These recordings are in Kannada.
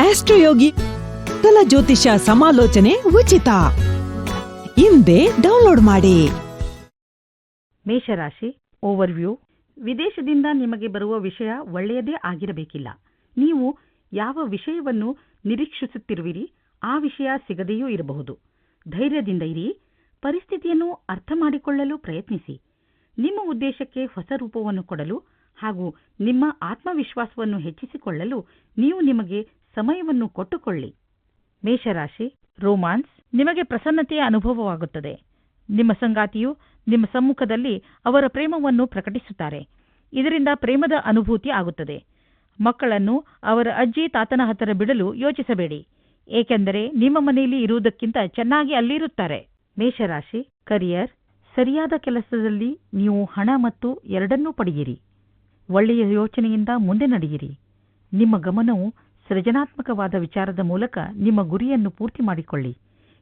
ಆಸ್ಟ್ರೋಯೋಗಿ ಕಲ ಜ್ಯೋತಿಷ ಸಮಾಲೋಚನೆ ಉಚಿತ. ಹಿಂದೆ ಡೌನ್ಲೋಡ್ ಮಾಡಿ. ಮೇಷರಾಶಿ, ಓವರ್ವ್ಯೂ. ವಿದೇಶದಿಂದ ನಿಮಗೆ ಬರುವ ವಿಷಯ ಒಳ್ಳೆಯದೇ ಆಗಿರಬೇಕಿಲ್ಲ. ನೀವು ಯಾವ ವಿಷಯವನ್ನು ನಿರೀಕ್ಷಿಸುತ್ತಿರುವಿರಿ, ಆ ವಿಷಯ ಸಿಗದೆಯೂ ಇರಬಹುದು. ಧೈರ್ಯದಿಂದ ಇರಿ. ಪರಿಸ್ಥಿತಿಯನ್ನು ಅರ್ಥ ಮಾಡಿಕೊಳ್ಳಲು ಪ್ರಯತ್ನಿಸಿ. ನಿಮ್ಮ ಉದ್ದೇಶಕ್ಕೆ ಹೊಸ ರೂಪವನ್ನು ಕೊಡಲು ಹಾಗೂ ನಿಮ್ಮ ಆತ್ಮವಿಶ್ವಾಸವನ್ನು ಹೆಚ್ಚಿಸಿಕೊಳ್ಳಲು ನೀವು ನಿಮಗೆ ಸಮಯವನ್ನು ಕೊಟ್ಟುಕೊಳ್ಳಿ. ಮೇಷರಾಶಿ, ರೋಮಾನ್ಸ್, ನಿಮಗೆ ಪ್ರಸನ್ನತೆಯ ಅನುಭವವಾಗುತ್ತದೆ. ನಿಮ್ಮ ಸಂಗಾತಿಯು ನಿಮ್ಮ ಸಮ್ಮುಖದಲ್ಲಿ ಅವರ ಪ್ರೇಮವನ್ನು ಪ್ರಕಟಿಸುತ್ತಾರೆ. ಇದರಿಂದ ಪ್ರೇಮದ ಅನುಭೂತಿ ಆಗುತ್ತದೆ. ಮಕ್ಕಳನ್ನು ಅವರ ಅಜ್ಜಿ, ತಾತನ ಹತ್ತಿರ ಬಿಡಲು ಯೋಚಿಸಬೇಡಿ. ಏಕೆಂದರೆ ನಿಮ್ಮ ಮನೆಯಲ್ಲಿ ಇರುವುದಕ್ಕಿಂತ ಚೆನ್ನಾಗಿ ಅಲ್ಲಿರುತ್ತಾರೆ. ಮೇಷರಾಶಿ ಕರಿಯರ್ ಸರಿಯಾದ ಕೆಲಸದಲ್ಲಿ ನೀವು ಹಣ ಮತ್ತು ಎರಡನ್ನೂ ಪಡೆಯಿರಿ. ಒಳ್ಳೆಯ ಯೋಚನೆಯಿಂದ ಮುಂದೆ ನಡೆಯಿರಿ. ನಿಮ್ಮ ಗಮನವು ಸೃಜನಾತ್ಮಕವಾದ ವಿಚಾರದ ಮೂಲಕ ನಿಮ್ಮ ಗುರಿಯನ್ನು ಪೂರ್ತಿ ಮಾಡಿಕೊಳ್ಳಿ.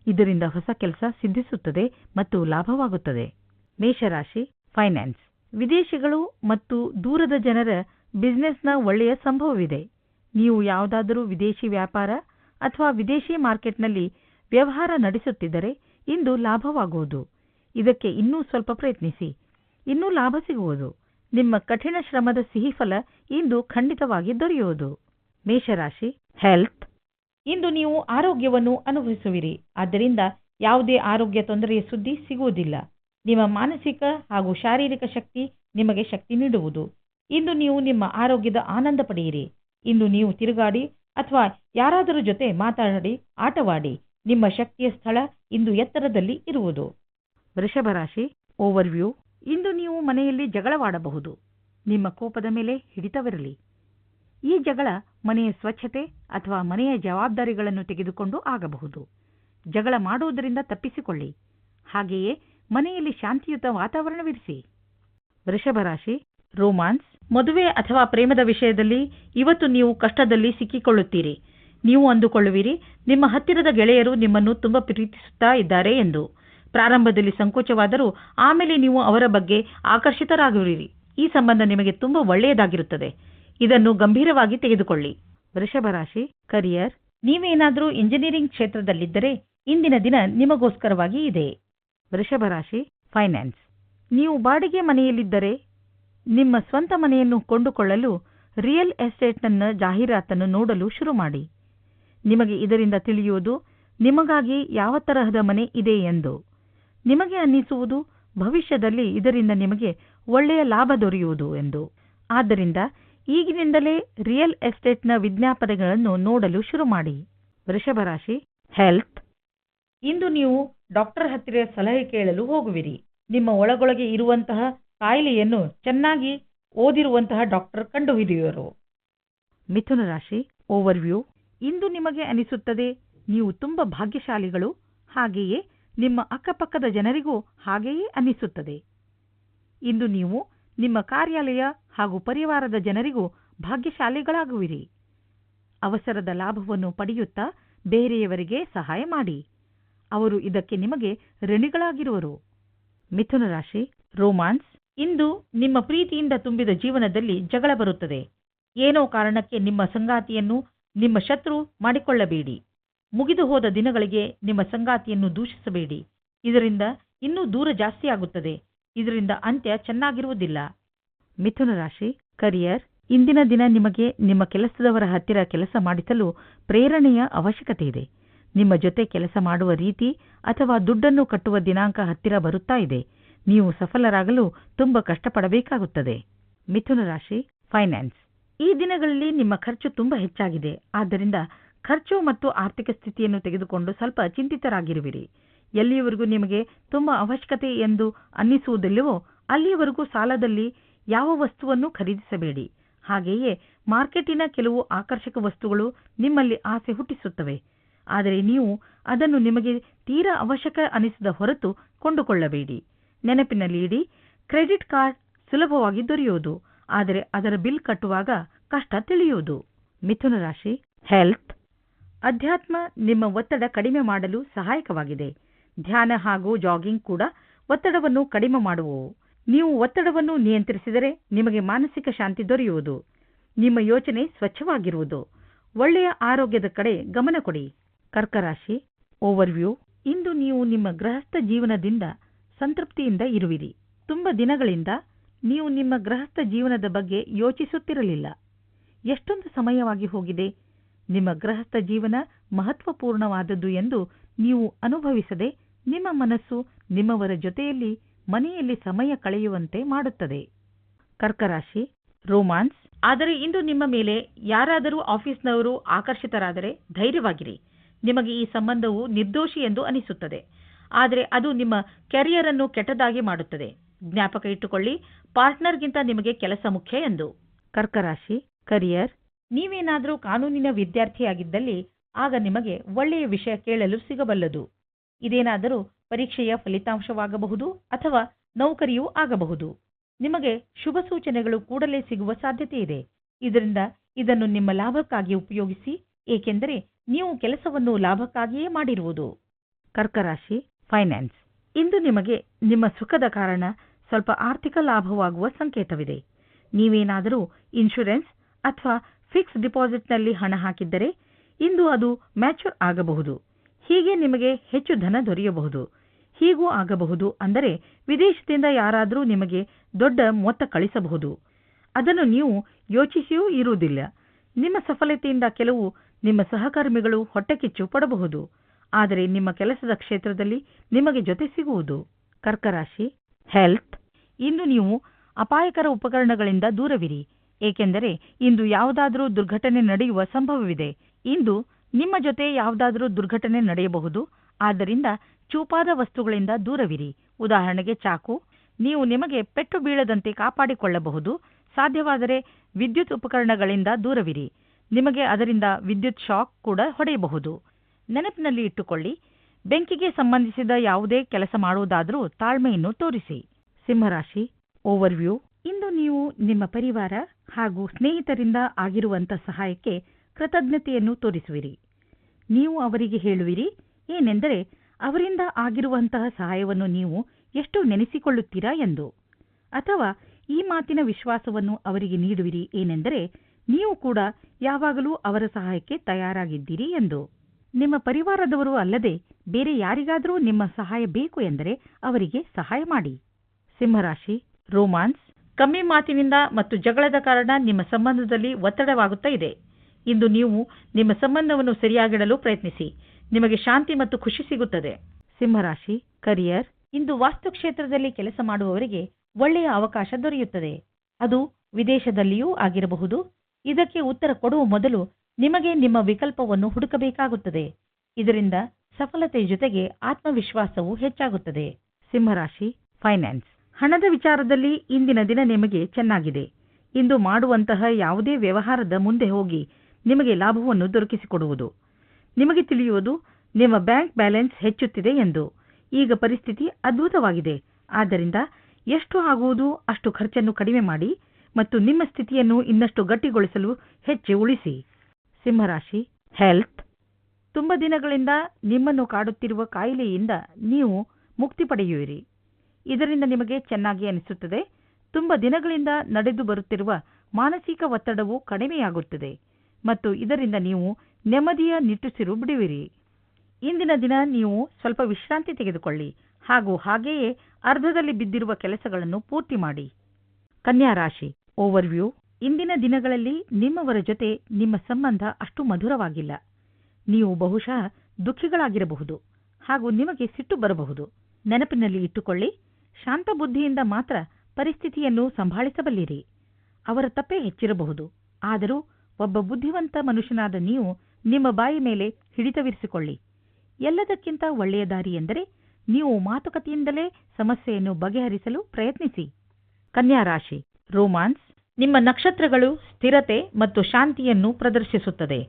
ಇದರಿಂದ ಹೊಸ ಕೆಲಸ ಸಿದ್ಧಿಸುತ್ತದೆ ಮತ್ತು ಲಾಭವಾಗುತ್ತದೆ. ಮೇಷರಾಶಿ ಫೈನಾನ್ಸ್ ವಿದೇಶಿಗಳು ಮತ್ತು ದೂರದ ಜನರ ಬಿಸಿನೆಸ್ನ ಒಳ್ಳೆಯ ಸಂಭವವಿದೆ. ನೀವು ಯಾವುದಾದರೂ ವಿದೇಶಿ ವ್ಯಾಪಾರ ಅಥವಾ ವಿದೇಶಿ ಮಾರ್ಕೆಟ್ನಲ್ಲಿ ವ್ಯವಹಾರ ನಡೆಸುತ್ತಿದ್ದರೆ ಇಂದು ಲಾಭವಾಗುವುದು. ಇದಕ್ಕೆ ಇನ್ನೂ ಸ್ವಲ್ಪ ಪ್ರಯತ್ನಿಸಿ. ಇನ್ನೂ ಲಾಭ ಸಿಗುವುದು. ನಿಮ್ಮ ಕಠಿಣ ಶ್ರಮದ ಸಿಹಿಫಲ ಇಂದು ಖಂಡಿತವಾಗಿ ದೊರೆಯುವುದು. ಮೇಷರಾಶಿ ಹೆಲ್ತ್ ಇಂದು ನೀವು ಆರೋಗ್ಯವನ್ನು ಅನುಭವಿಸುವಿರಿ. ಆದ್ದರಿಂದ ಯಾವುದೇ ಆರೋಗ್ಯ ತೊಂದರೆಯ ಸುದ್ದಿ ಸಿಗುವುದಿಲ್ಲ. ನಿಮ್ಮ ಮಾನಸಿಕ ಹಾಗೂ ಶಾರೀರಿಕ ಶಕ್ತಿ ನಿಮಗೆ ಶಕ್ತಿ ನೀಡುವುದು. ಇಂದು ನೀವು ನಿಮ್ಮ ಆರೋಗ್ಯದ ಆನಂದ ಪಡೆಯಿರಿ. ಇಂದು ನೀವು ತಿರುಗಾಡಿ ಅಥವಾ ಯಾರಾದರೂ ಜೊತೆ ಮಾತಾಡಿ, ಆಟವಾಡಿ, ನಿಮ್ಮ ಶಕ್ತಿಯ ಸ್ಥಳ ಇಂದು ಎತ್ತರದಲ್ಲಿ ಇರುವುದು. ವೃಷಭ ರಾಶಿ ಓವರ್ವ್ಯೂ ಇಂದು ನೀವು ಮನೆಯಲ್ಲಿ ಜಗಳವಾಡಬಹುದು. ನಿಮ್ಮ ಕೋಪದ ಮೇಲೆ ಹಿಡಿತವಿರಲಿ. ಈ ಜಗಳ ಮನೆಯ ಸ್ವಚ್ಛತೆ ಅಥವಾ ಮನೆಯ ಜವಾಬ್ದಾರಿಗಳನ್ನು ತೆಗೆದುಕೊಂಡು ಆಗಬಹುದು. ಜಗಳ ಮಾಡುವುದರಿಂದ ತಪ್ಪಿಸಿಕೊಳ್ಳಿ. ಹಾಗೆಯೇ ಮನೆಯಲ್ಲಿ ಶಾಂತಿಯುತ ವಾತಾವರಣವಿರಿಸಿ. ವೃಷಭ ರಾಶಿ, ರೋಮಾನ್ಸ್, ಮದುವೆ ಅಥವಾ ಪ್ರೇಮದ ವಿಷಯದಲ್ಲಿ ಇವತ್ತು ನೀವು ಕಷ್ಟದಲ್ಲಿ ಸಿಕ್ಕಿಕೊಳ್ಳುತ್ತೀರಿ. ನೀವು ಅಂದುಕೊಳ್ಳುವಿರಿ, ನಿಮ್ಮ ಹತ್ತಿರದ ಗೆಳೆಯರು ನಿಮ್ಮನ್ನು ತುಂಬಾ ಪ್ರೀತಿಸುತ್ತಾ ಇದ್ದಾರೆ ಎಂದು. ಪ್ರಾರಂಭದಲ್ಲಿ ಸಂಕೋಚವಾದರೂ ಆಮೇಲೆ ನೀವು ಅವರ ಬಗ್ಗೆ ಆಕರ್ಷಿತರಾಗುವಿರಿ. ಈ ಸಂಬಂಧ ನಿಮಗೆ ತುಂಬಾ ಒಳ್ಳೆಯದಾಗಿರುತ್ತದೆ. ಇದನ್ನು ಗಂಭೀರವಾಗಿ ತೆಗೆದುಕೊಳ್ಳಿ. ವೃಷಭ ರಾಶಿ ಕರಿಯರ್ ನೀವೇನಾದರೂ ಇಂಜಿನಿಯರಿಂಗ್ ಕ್ಷೇತ್ರದಲ್ಲಿದ್ದರೆ ಇಂದಿನ ದಿನ ನಿಮಗೋಸ್ಕರವಾಗಿ ಇದೆ. ವೃಷಭ ರಾಶಿ ಫೈನಾನ್ಸ್ ನೀವು ಬಾಡಿಗೆ ಮನೆಯಲ್ಲಿದ್ದರೆ ನಿಮ್ಮ ಸ್ವಂತ ಮನೆಯನ್ನು ಕೊಂಡುಕೊಳ್ಳಲು ರಿಯಲ್ ಎಸ್ಟೇಟ್ನ ಜಾಹೀರಾತನ್ನು ನೋಡಲು ಶುರು ಮಾಡಿ. ನಿಮಗೆ ಇದರಿಂದ ತಿಳಿಯುವುದು ನಿಮಗಾಗಿ ಯಾವ ತರಹದ ಮನೆ ಇದೆ ಎಂದು. ನಿಮಗೆ ಅನ್ನಿಸುವುದು ಭವಿಷ್ಯದಲ್ಲಿ ಇದರಿಂದ ನಿಮಗೆ ಒಳ್ಳೆಯ ಲಾಭ ದೊರೆಯುವುದು ಎಂದು. ಆದ್ದರಿಂದ ಈಗಿನಿಂದಲೇ ರಿಯಲ್ ಎಸ್ಟೇಟ್ನ ವಿಜ್ಞಾಪನೆಗಳನ್ನು ನೋಡಲು ಶುರು ಮಾಡಿ. ವೃಷಭ ರಾಶಿ ಹೆಲ್ತ್ ಇಂದು ನೀವು ಡಾಕ್ಟರ್ ಹತ್ತಿರ ಸಲಹೆ ಕೇಳಲು ಹೋಗುವಿರಿ. ನಿಮ್ಮ ಒಳಗೊಳಗೆ ಇರುವಂತಹ ಕಾಯಿಲೆಯನ್ನು ಚೆನ್ನಾಗಿ ಓದಿರುವಂತಹ ಡಾಕ್ಟರ್ ಕಂಡುಹಿಡಿಯುವರು. ಮಿಥುನ ರಾಶಿ ಓವರ್ವ್ಯೂ ಇಂದು ನಿಮಗೆ ಅನಿಸುತ್ತದೆ, ನೀವು ತುಂಬ ಭಾಗ್ಯಶಾಲಿಗಳು, ಹಾಗೆಯೇ ನಿಮ್ಮ ಅಕ್ಕಪಕ್ಕದ ಜನರಿಗೂ ಹಾಗೆಯೇ ಅನಿಸುತ್ತದೆ. ಇಂದು ನೀವು ನಿಮ್ಮ ಕಾರ್ಯಾಲಯ ಹಾಗೂ ಪರಿವಾರದ ಜನರಿಗೂ ಭಾಗ್ಯಶಾಲಿಗಳಾಗುವಿರಿ. ಅವಸರದ ಲಾಭವನ್ನು ಪಡೆಯುತ್ತಾ ಬೇರೆಯವರಿಗೆ ಸಹಾಯ ಮಾಡಿ. ಅವರು ಇದಕ್ಕೆ ನಿಮಗೆ ಋಣಿಗಳಾಗಿರುವರು. ಮಿಥುನ ರಾಶಿ, ರೋಮಾನ್ಸ್, ಇಂದು ನಿಮ್ಮ ಪ್ರೀತಿಯಿಂದ ತುಂಬಿದ ಜೀವನದಲ್ಲಿ ಜಗಳ ಬರುತ್ತದೆ. ಏನೋ ಕಾರಣಕ್ಕೆ ನಿಮ್ಮ ಸಂಗಾತಿಯನ್ನು ನಿಮ್ಮ ಶತ್ರು ಮಾಡಿಕೊಳ್ಳಬೇಡಿ. ಮುಗಿದು ಹೋದ ದಿನಗಳಿಗೆ ನಿಮ್ಮ ಸಂಗಾತಿಯನ್ನು ದೂಷಿಸಬೇಡಿ. ಇದರಿಂದ ಇನ್ನೂ ದೂರ ಜಾಸ್ತಿಯಾಗುತ್ತದೆ. ಇದರಿಂದ ಅಂತ್ಯ ಚೆನ್ನಾಗಿರುವುದಿಲ್ಲ. ಮಿಥುನ ರಾಶಿ ಕರಿಯರ್ ಇಂದಿನ ದಿನ ನಿಮಗೆ ನಿಮ್ಮ ಕೆಲಸದವರ ಹತ್ತಿರ ಕೆಲಸ ಮಾಡಿಸಲು ಪ್ರೇರಣೆಯ ಅವಶ್ಯಕತೆ ಇದೆ. ನಿಮ್ಮ ಜೊತೆ ಕೆಲಸ ಮಾಡುವ ರೀತಿ ಅಥವಾ ದುಡ್ಡನ್ನು ಕಟ್ಟುವ ದಿನಾಂಕ ಹತ್ತಿರ ಬರುತ್ತಾ ಇದೆ. ನೀವು ಸಫಲರಾಗಲು ತುಂಬ ಕಷ್ಟಪಡಬೇಕಾಗುತ್ತದೆ. ಮಿಥುನ ರಾಶಿ ಫೈನಾನ್ಸ್ ಈ ದಿನಗಳಲ್ಲಿ ನಿಮ್ಮ ಖರ್ಚು ತುಂಬ ಹೆಚ್ಚಾಗಿದೆ. ಆದ್ದರಿಂದ ಖರ್ಚು ಮತ್ತು ಆರ್ಥಿಕ ಸ್ಥಿತಿಯನ್ನು ತೆಗೆದುಕೊಂಡು ಸ್ವಲ್ಪ ಚಿಂತಿತರಾಗಿರುವಿರಿ. ಎಲ್ಲಿಯವರೆಗೂ ನಿಮಗೆ ತುಂಬ ಅವಶ್ಯಕತೆ ಎಂದು ಅನ್ನಿಸುವುದಿಲ್ಲವೋ ಅಲ್ಲಿಯವರೆಗೂ ಸಾಲದಲ್ಲಿ ಯಾವ ವಸ್ತುವನ್ನು ಖರೀದಿಸಬೇಡಿ. ಹಾಗೆಯೇ ಮಾರ್ಕೆಟಿನ ಕೆಲವು ಆಕರ್ಷಕ ವಸ್ತುಗಳು ನಿಮ್ಮಲ್ಲಿ ಆಸೆ ಹುಟ್ಟಿಸುತ್ತವೆ. ಆದರೆ ನೀವು ಅದನ್ನು ನಿಮಗೆ ತೀರಾ ಅವಶ್ಯಕ ಅನಿಸಿದ ಹೊರತು ಕೊಂಡುಕೊಳ್ಳಬೇಡಿ. ನೆನಪಿನಲ್ಲಿ ಇಡಿ, ಕ್ರೆಡಿಟ್ ಕಾರ್ಡ್ ಸುಲಭವಾಗಿ ದೊರೆಯುವುದು, ಆದರೆ ಅದರ ಬಿಲ್ ಕಟ್ಟುವಾಗ ಕಷ್ಟ ತಿಳಿಯುವುದು. ಮಿಥುನ ರಾಶಿ, ಹೆಲ್ತ್. ಅಧ್ಯಾತ್ಮ ನಿಮ್ಮ ಒತ್ತಡ ಕಡಿಮೆ ಮಾಡಲು ಸಹಾಯಕವಾಗಿದೆ. ಧ್ಯಾನ ಹಾಗೂ ಜಾಗಿಂಗ್ ಕೂಡ ಒತ್ತಡವನ್ನು ಕಡಿಮೆ ಮಾಡುವು ನೀವು ಒತ್ತಡವನ್ನು ನಿಯಂತ್ರಿಸಿದರೆ ನಿಮಗೆ ಮಾನಸಿಕ ಶಾಂತಿ ದೊರೆಯುವುದು. ನಿಮ್ಮ ಯೋಚನೆ ಸ್ವಚ್ಛವಾಗಿರುವುದು. ಒಳ್ಳೆಯ ಆರೋಗ್ಯದ ಕಡೆ ಗಮನ ಕೊಡಿ. ಕರ್ಕರಾಶಿ, ಓವರ್ವ್ಯೂ. ಇಂದು ನೀವು ನಿಮ್ಮ ಗೃಹಸ್ಥ ಜೀವನದಿಂದ ಸಂತೃಪ್ತಿಯಿಂದ ಇರುವಿರಿ. ತುಂಬ ದಿನಗಳಿಂದ ನೀವು ನಿಮ್ಮ ಗೃಹಸ್ಥ ಜೀವನದ ಬಗ್ಗೆ ಯೋಚಿಸುತ್ತಿರಲಿಲ್ಲ. ಎಷ್ಟೊಂದು ಸಮಯವಾಗಿ ಹೋಗಿದೆ. ನಿಮ್ಮ ಗೃಹಸ್ಥ ಜೀವನ ಮಹತ್ವಪೂರ್ಣವಾದದ್ದು ಎಂದು ನೀವು ಅನುಭವಿಸದೆ ನಿಮ್ಮ ಮನಸ್ಸು ನಿಮ್ಮವರ ಜೊತೆಯಲ್ಲಿ ಮನೆಯಲ್ಲಿ ಸಮಯ ಕಳೆಯುವಂತೆ ಮಾಡುತ್ತದೆ. ಕರ್ಕರಾಶಿ, ರೋಮಾನ್ಸ್. ಆದರೆ ಇಂದು ನಿಮ್ಮ ಮೇಲೆ ಯಾರಾದರೂ ಆಫೀಸ್ನವರು ಆಕರ್ಷಿತರಾದರೆ ಧೈರ್ಯವಾಗಿರಿ. ನಿಮಗೆ ಈ ಸಂಬಂಧವು ನಿರ್ದೋಷಿ ಎಂದು ಅನಿಸುತ್ತದೆ. ಆದರೆ ಅದು ನಿಮ್ಮ ಕೆರಿಯರ್ ಅನ್ನು ಕೆಟ್ಟದಾಗಿ ಮಾಡುತ್ತದೆ. ಜ್ಞಾಪಕ ಇಟ್ಟುಕೊಳ್ಳಿ, ಪಾರ್ಟ್ನರ್ಗಿಂತ ನಿಮಗೆ ಕೆಲಸ ಮುಖ್ಯ ಎಂದು. ಕರ್ಕರಾಶಿ, ಕರಿಯರ್. ನೀವೇನಾದರೂ ಕಾನೂನಿನ ವಿದ್ಯಾರ್ಥಿಯಾಗಿದ್ದಲ್ಲಿ ಆಗ ನಿಮಗೆ ಒಳ್ಳೆಯ ವಿಷಯ ಕೇಳಲು ಸಿಗಬಲ್ಲದು. ಇದೇನಾದರೂ ಪರೀಕ್ಷೆಯ ಫಲಿತಾಂಶವಾಗಬಹುದು ಅಥವಾ ನೌಕರಿಯೂ ಆಗಬಹುದು. ನಿಮಗೆ ಶುಭ ಸೂಚನೆಗಳು ಕೂಡಲೇ ಸಿಗುವ ಸಾಧ್ಯತೆ ಇದೆ. ಇದರಿಂದ ಇದನ್ನು ನಿಮ್ಮ ಲಾಭಕ್ಕಾಗಿ ಉಪಯೋಗಿಸಿ, ಏಕೆಂದರೆ ನೀವು ಕೆಲಸವನ್ನು ಲಾಭಕ್ಕಾಗಿಯೇ ಮಾಡಿರುವುದು. ಕರ್ಕರಾಶಿ, ಫೈನಾನ್ಸ್. ಇಂದು ನಿಮಗೆ ನಿಮ್ಮ ಸುಖದ ಕಾರಣ ಸ್ವಲ್ಪ ಆರ್ಥಿಕ ಲಾಭವಾಗುವ ಸಂಕೇತವಿದೆ. ನೀವೇನಾದರೂ ಇನ್ಶೂರೆನ್ಸ್ ಅಥವಾ ಫಿಕ್ಸ್ ಡಿಪಾಸಿಟ್ನಲ್ಲಿ ಹಣ ಹಾಕಿದ್ದರೆ ಇಂದು ಅದು ಮ್ಯಾಚ್ಯೂರ್ ಆಗಬಹುದು. ಹೀಗೆ ನಿಮಗೆ ಹೆಚ್ಚು ಧನ ದೊರೆಯಬಹುದು. ಹೀಗೂ ಆಗಬಹುದು ಅಂದರೆ ವಿದೇಶದಿಂದ ಯಾರಾದರೂ ನಿಮಗೆ ದೊಡ್ಡ ಮೊತ್ತ ಕಳಿಸಬಹುದು. ಅದನ್ನು ನೀವು ಯೋಚಿಸಿಯೂ ಇರುವುದಿಲ್ಲ. ನಿಮ್ಮ ಸಫಲತೆಯಿಂದ ಕೆಲವು ನಿಮ್ಮ ಸಹಕರ್ಮಿಗಳು ಹೊಟ್ಟೆಕಿಚ್ಚು ಪಡಬಹುದು. ಆದರೆ ನಿಮ್ಮ ಕೆಲಸದ ಕ್ಷೇತ್ರದಲ್ಲಿ ನಿಮಗೆ ಜೊತೆ ಸಿಗುವುದು. ಕರ್ಕರಾಶಿ, ಹೆಲ್ತ್. ಇಂದು ನೀವು ಅಪಾಯಕರ ಉಪಕರಣಗಳಿಂದ ದೂರವಿರಿ. ಏಕೆಂದರೆ ಇಂದು ಯಾವುದಾದರೂ ದುರ್ಘಟನೆ ನಡೆಯುವ ಸಂಭವವಿದೆ. ಇಂದು ನಿಮ್ಮ ಜೊತೆ ಯಾವುದಾದರೂ ದುರ್ಘಟನೆ ನಡೆಯಬಹುದು. ಆದ್ದರಿಂದ ಚೂಪಾದ ವಸ್ತುಗಳಿಂದ ದೂರವಿರಿ. ಉದಾಹರಣೆಗೆ ಚಾಕು. ನೀವು ನಿಮಗೆ ಪೆಟ್ಟು ಬೀಳದಂತೆ ಕಾಪಾಡಿಕೊಳ್ಳಬಹುದು. ಸಾಧ್ಯವಾದರೆ ವಿದ್ಯುತ್ ಉಪಕರಣಗಳಿಂದ ದೂರವಿರಿ. ನಿಮಗೆ ಅದರಿಂದ ವಿದ್ಯುತ್ ಶಾಕ್ ಕೂಡ ಹೊಡೆಯಬಹುದು. ನೆನಪಿನಲ್ಲಿ ಇಟ್ಟುಕೊಳ್ಳಿ. ಬೆಂಕಿಗೆ ಸಂಬಂಧಿಸಿದ ಯಾವುದೇ ಕೆಲಸ ಮಾಡುವುದಾದರೂ ತಾಳ್ಮೆಯನ್ನು ತೋರಿಸಿ. ಸಿಂಹರಾಶಿ ಓವರ್ವ್ಯೂ ಇಂದು ನೀವು ನಿಮ್ಮ ಪರಿವಾರ ಹಾಗೂ ಸ್ನೇಹಿತರಿಂದ ಆಗಿರುವಂಥ ಸಹಾಯಕ್ಕೆ ಕೃತಜ್ಞತೆಯನ್ನು ತೋರಿಸುವಿರಿ. ನೀವು ಅವರಿಗೆ ಹೇಳುವಿರಿ, ಏನೆಂದರೆ ಅವರಿಂದ ಆಗಿರುವಂತಹ ಸಹಾಯವನ್ನು ನೀವು ಎಷ್ಟು ನೆನೆಸಿಕೊಳ್ಳುತ್ತೀರಾ ಎಂದು. ಅಥವಾ ಈ ಮಾತಿನ ವಿಶ್ವಾಸವನ್ನು ಅವರಿಗೆ ನೀಡುವಿರಿ, ಏನೆಂದರೆ ನೀವು ಕೂಡ ಯಾವಾಗಲೂ ಅವರ ಸಹಾಯಕ್ಕೆ ತಯಾರಾಗಿದ್ದೀರಿ ಎಂದು. ನಿಮ್ಮ ಪರಿವಾರದವರು ಅಲ್ಲದೆ ಬೇರೆ ಯಾರಿಗಾದರೂ ನಿಮ್ಮ ಸಹಾಯ ಬೇಕು ಎಂದರೆ ಅವರಿಗೆ ಸಹಾಯ ಮಾಡಿ. ಸಿಂಹರಾಶಿ, ರೋಮಾನ್ಸ್, ಕಮ್ಮಿ ಮಾತಿನಿಂದ ಮತ್ತು ಜಗಳದ ಕಾರಣ ನಿಮ್ಮ ಸಂಬಂಧದಲ್ಲಿ ಒತ್ತಡವಾಗುತ್ತಾ ಇದೆ. ಇಂದು ನೀವು ನಿಮ್ಮ ಸಂಬಂಧವನ್ನು ಸರಿಯಾಗಿಡಲು ಪ್ರಯತ್ನಿಸಿ. ನಿಮಗೆ ಶಾಂತಿ ಮತ್ತು ಖುಷಿ ಸಿಗುತ್ತದೆ. ಸಿಂಹರಾಶಿ ಕರಿಯರ್ ಇಂದು ವಾಸ್ತು ಕ್ಷೇತ್ರದಲ್ಲಿ ಕೆಲಸ ಮಾಡುವವರಿಗೆ ಒಳ್ಳೆಯ ಅವಕಾಶ ದೊರೆಯುತ್ತದೆ. ಅದು ವಿದೇಶದಲ್ಲಿಯೂ ಆಗಿರಬಹುದು. ಇದಕ್ಕೆ ಉತ್ತರ ಕೊಡುವ ಮೊದಲು ನಿಮಗೆ ನಿಮ್ಮ ವಿಕಲ್ಪವನ್ನು ಹುಡುಕಬೇಕಾಗುತ್ತದೆ. ಇದರಿಂದ ಸಫಲತೆ ಜೊತೆಗೆ ಆತ್ಮವಿಶ್ವಾಸವೂ ಹೆಚ್ಚಾಗುತ್ತದೆ. ಸಿಂಹರಾಶಿ ಫೈನಾನ್ಸ್ ಹಣದ ವಿಚಾರದಲ್ಲಿ ಇಂದಿನ ದಿನ ನಿಮಗೆ ಚೆನ್ನಾಗಿದೆ. ಇಂದು ಮಾಡುವಂತಹ ಯಾವುದೇ ವ್ಯವಹಾರದ ಮುಂದೆ ಹೋಗಿ ನಿಮಗೆ ಲಾಭವನ್ನು ದೊರಕಿಸಿಕೊಡುವುದು. ನಿಮಗೆ ತಿಳಿಯುವುದು, ನಿಮ್ಮ ಬ್ಯಾಂಕ್ ಬ್ಯಾಲೆನ್ಸ್ ಹೆಚ್ಚುತ್ತಿದೆ ಎಂದು. ಈಗ ಪರಿಸ್ಥಿತಿ ಅದ್ಭುತವಾಗಿದೆ. ಆದ್ದರಿಂದ ಎಷ್ಟು ಆಗುವುದು ಅಷ್ಟು ಖರ್ಚನ್ನು ಕಡಿಮೆ ಮಾಡಿ ಮತ್ತು ನಿಮ್ಮ ಸ್ಥಿತಿಯನ್ನು ಇನ್ನಷ್ಟು ಗಟ್ಟಿಗೊಳಿಸಲು ಹೆಚ್ಚು ಉಳಿಸಿ. ಸಿಂಹರಾಶಿ, ಹೆಲ್ತ್. ತುಂಬ ದಿನಗಳಿಂದ ನಿಮ್ಮನ್ನು ಕಾಡುತ್ತಿರುವ ಕಾಯಿಲೆಯಿಂದ ನೀವು ಮುಕ್ತಿ ಪಡೆಯುವಿರಿ. ಇದರಿಂದ ನಿಮಗೆ ಚೆನ್ನಾಗಿ ಅನಿಸುತ್ತದೆ. ತುಂಬ ದಿನಗಳಿಂದ ನಡೆದು ಬರುತ್ತಿರುವ ಮಾನಸಿಕ ಒತ್ತಡವು ಕಡಿಮೆಯಾಗುತ್ತದೆ. ಮತ್ತು ಇದರಿಂದ ನೀವು ನೆಮ್ಮದಿಯ ನಿಟ್ಟುಸಿರು ಬಿಡುವಿರಿ. ಇಂದಿನ ದಿನ ನೀವು ಸ್ವಲ್ಪ ವಿಶ್ರಾಂತಿ ತೆಗೆದುಕೊಳ್ಳಿ. ಹಾಗೂ ಹಾಗೆಯೇ ಅರ್ಧದಲ್ಲಿ ಬಿದ್ದಿರುವ ಕೆಲಸಗಳನ್ನು ಪೂರ್ತಿ ಮಾಡಿ. ಕನ್ಯಾ ರಾಶಿ ಓವರ್ವ್ಯೂ ಇಂದಿನ ದಿನಗಳಲ್ಲಿ ನಿಮ್ಮವರ ಜೊತೆ ನಿಮ್ಮ ಸಂಬಂಧ ಅಷ್ಟು ಮಧುರವಾಗಿಲ್ಲ. ನೀವು ಬಹುಶಃ ದುಃಖಿಗಳಾಗಿರಬಹುದು ಹಾಗೂ ನಿಮಗೆ ಸಿಟ್ಟು ಬರಬಹುದು. ನೆನಪಿನಲ್ಲಿ ಇಟ್ಟುಕೊಳ್ಳಿ, ಶಾಂತ ಬುದ್ಧಿಯಿಂದ ಮಾತ್ರ ಪರಿಸ್ಥಿತಿಯನ್ನು ಸಂಭಾಳಿಸಬಲ್ಲಿರಿ. ಅವರ ತಪ್ಪೇ ಹೆಚ್ಚಿರಬಹುದು. ಆದರೂ ಒಬ್ಬ ಬುದ್ಧಿವಂತ ಮನುಷ್ಯನಾದ ನೀವು ನಿಮ್ಮ ಬಾಯಿ ಮೇಲೆ ಹಿಡಿತವಿರಿಸಿಕೊಳ್ಳಿ. ಎಲ್ಲದಕ್ಕಿಂತ ಒಳ್ಳೆಯ ದಾರಿ ಎಂದರೆ ನೀವು ಮಾತುಕತೆಯಿಂದಲೇ ಸಮಸ್ಯೆಯನ್ನು ಬಗೆಹರಿಸಲು ಪ್ರಯತ್ನಿಸಿ. ಕನ್ಯಾ ರಾಶಿ, ರೋಮಾನ್ಸ್, ನಿಮ್ಮ ನಕ್ಷತ್ರಗಳು ಸ್ಥಿರತೆ ಮತ್ತು ಶಾಂತಿಯನ್ನು ಪ್ರದರ್ಶಿಸುತ್ತದೆ.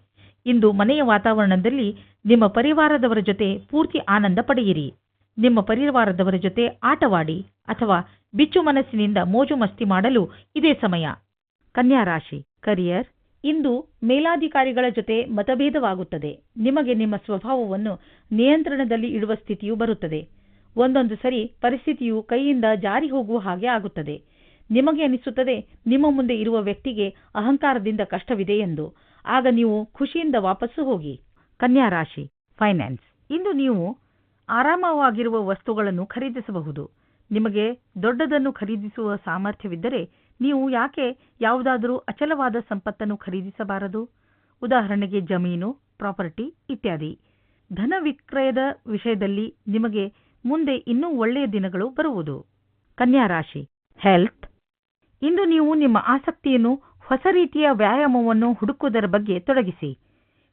ಇಂದು ಮನೆಯ ವಾತಾವರಣದಲ್ಲಿ ನಿಮ್ಮ ಪರಿವಾರದವರ ಜೊತೆ ಪೂರ್ತಿ ಆನಂದ ಪಡೆಯಿರಿ. ನಿಮ್ಮ ಪರಿವಾರದವರ ಜೊತೆ ಆಟವಾಡಿ ಅಥವಾ ಬಿಚ್ಚು ಮನಸ್ಸಿನಿಂದ ಮೋಜು ಮಸ್ತಿ ಮಾಡಲು ಇದೇ ಸಮಯ. ಕನ್ಯಾ ರಾಶಿ, ಕರಿಯರ್ ಇಂದು ಮೇಲಾಧಿಕಾರಿಗಳ ಜೊತೆ ಮತಭೇದವಾಗುತ್ತದೆ. ನಿಮಗೆ ನಿಮ್ಮ ಸ್ವಭಾವವನ್ನು ನಿಯಂತ್ರಣದಲ್ಲಿ ಇಡುವ ಸ್ಥಿತಿಯು ಬರುತ್ತದೆ. ಒಂದೊಂದು ಸರಿ ಪರಿಸ್ಥಿತಿಯು ಕೈಯಿಂದ ಜಾರಿ ಹೋಗುವ ಹಾಗೆ ಆಗುತ್ತದೆ. ನಿಮಗೆ ಅನಿಸುತ್ತದೆ, ನಿಮ್ಮ ಮುಂದೆ ಇರುವ ವ್ಯಕ್ತಿಗೆ ಅಹಂಕಾರದಿಂದ ಕಷ್ಟವಿದೆ ಎಂದು. ಆಗ ನೀವು ಖುಷಿಯಿಂದ ವಾಪಸ್ಸು ಹೋಗಿ. ಕನ್ಯಾ ರಾಶಿ, ಫೈನಾನ್ಸ್. ಇಂದು ನೀವು ಆರಾಮವಾಗಿರುವ ವಸ್ತುಗಳನ್ನು ಖರೀದಿಸಬಹುದು. ನಿಮಗೆ ದೊಡ್ಡದನ್ನು ಖರೀದಿಸುವ ಸಾಮರ್ಥ್ಯವಿದ್ದರೆ ನೀವು ಯಾಕೆ ಯಾವುದಾದರೂ ಅಚಲವಾದ ಸಂಪತ್ತನ್ನು ಖರೀದಿಸಬಾರದು? ಉದಾಹರಣೆಗೆ ಜಮೀನು, ಪ್ರಾಪರ್ಟಿ ಇತ್ಯಾದಿ. ಧನ ವಿಕ್ರಯದ ವಿಷಯದಲ್ಲಿ ನಿಮಗೆ ಮುಂದೆ ಇನ್ನೂ ಒಳ್ಳೆಯ ದಿನಗಳು ಬರುವುದು. ಕನ್ಯಾ ರಾಶಿ, ಹೆಲ್ತ್. ಇಂದು ನೀವು ನಿಮ್ಮ ಆಸಕ್ತಿಯನ್ನು ಹೊಸ ರೀತಿಯ ವ್ಯಾಯಾಮವನ್ನು ಹುಡುಕುವುದರ ಬಗ್ಗೆ ತೊಡಗಿಸಿ.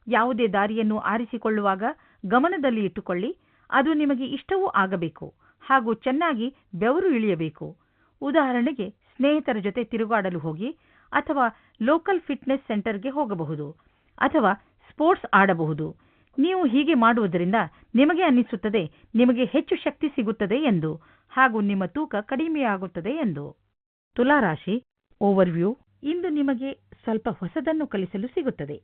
ಯಾವುದೇ ದಾರಿಯನ್ನು ಆರಿಸಿಕೊಳ್ಳುವಾಗ ಗಮನದಲ್ಲಿ ಇಟ್ಟುಕೊಳ್ಳಿ. ಅದು ನಿಮಗೆ ಇಷ್ಟವೂ ಆಗಬೇಕು ಹಾಗೂ ಚೆನ್ನಾಗಿ ಬೆವರು ಇಳಿಯಬೇಕು. ಉದಾಹರಣೆಗೆ ಸ್ನೇಹಿತರ ಜೊತೆ ತಿರುಗಾಡಲು ಹೋಗಿ ಅಥವಾ ಲೋಕಲ್ ಫಿಟ್ನೆಸ್ ಸೆಂಟರ್ಗೆ ಹೋಗಬಹುದು ಅಥವಾ ಸ್ಪೋರ್ಟ್ಸ್ ಆಡಬಹುದು. ನೀವು ಹೀಗೆ ಮಾಡುವುದರಿಂದ ನಿಮಗೆ ಅನ್ನಿಸುತ್ತದೆ, ನಿಮಗೆ ಹೆಚ್ಚು ಶಕ್ತಿ ಸಿಗುತ್ತದೆ ಎಂದು ಹಾಗೂ ನಿಮ್ಮ ತೂಕ ಕಡಿಮೆಯಾಗುತ್ತದೆ ಎಂದು. ತುಲಾರಾಶಿ ಓವರ್ವ್ಯೂ ಇಂದು ನಿಮಗೆ ಸ್ವಲ್ಪ ಹೊಸದನ್ನು ಕಲಿಸಲು ಸಿಗುತ್ತದೆ.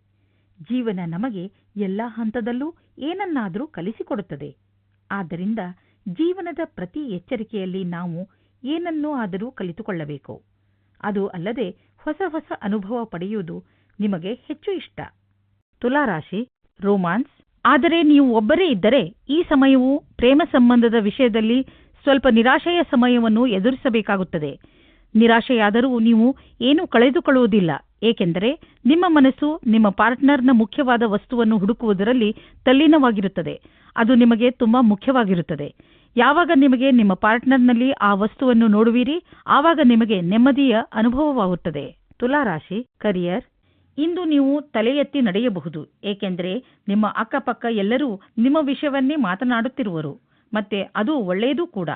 ಜೀವನ ನಮಗೆ ಎಲ್ಲಾ ಹಂತದಲ್ಲೂ ಏನನ್ನಾದರೂ ಕಲಿಸಿಕೊಡುತ್ತದೆ. ಆದ್ದರಿಂದ ಜೀವನದ ಪ್ರತಿ ಎಚ್ಚರಿಕೆಯಲ್ಲಿ ನಾವು ಏನನ್ನೂ ಆದರೂ ಕಲಿತುಕೊಳ್ಳಬೇಕು. ಅದು ಅಲ್ಲದೆ ಹೊಸ ಹೊಸ ಅನುಭವ ಪಡೆಯುವುದು ನಿಮಗೆ ಹೆಚ್ಚು ಇಷ್ಟ. ತುಲಾರಾಶಿ, ರೋಮಾನ್ಸ್. ಆದರೆ ನೀವು ಒಬ್ಬರೇ ಇದ್ದರೆ ಈ ಸಮಯವು ಪ್ರೇಮ ಸಂಬಂಧದ ವಿಷಯದಲ್ಲಿ ಸ್ವಲ್ಪ ನಿರಾಶೆಯ ಸಮಯವನ್ನು ಎದುರಿಸಬೇಕಾಗುತ್ತದೆ. ನಿರಾಶೆಯಾದರೂ ನೀವು ಏನೂ ಕಳೆದುಕೊಳ್ಳುವುದಿಲ್ಲ. ಏಕೆಂದರೆ ನಿಮ್ಮ ಮನಸ್ಸು ನಿಮ್ಮ ಪಾರ್ಟ್ನರ್ನ ಮುಖ್ಯವಾದ ವಸ್ತುವನ್ನು ಹುಡುಕುವುದರಲ್ಲಿ ತಲ್ಲೀನವಾಗಿರುತ್ತದೆ. ಅದು ನಿಮಗೆ ತುಂಬಾ ಮುಖ್ಯವಾಗಿರುತ್ತದೆ. ಯಾವಾಗ ನಿಮಗೆ ನಿಮ್ಮ ಪಾರ್ಟ್ನರ್ನಲ್ಲಿ ಆ ವಸ್ತುವನ್ನು ನೋಡುವಿರಿ, ಆವಾಗ ನಿಮಗೆ ನೆಮ್ಮದಿಯ ಅನುಭವವಾಗುತ್ತದೆ. ತುಲಾರಾಶಿ ಕರಿಯರ್ ಇಂದು ನೀವು ತಲೆ ಎತ್ತಿ ನಡೆಯಬಹುದು, ಏಕೆಂದರೆ ನಿಮ್ಮ ಅಕ್ಕಪಕ್ಕ ಎಲ್ಲರೂ ನಿಮ್ಮ ವಿಷಯವನ್ನೇ ಮಾತನಾಡುತ್ತಿರುವರು, ಮತ್ತೆ ಅದು ಒಳ್ಳೆಯದೂ ಕೂಡ.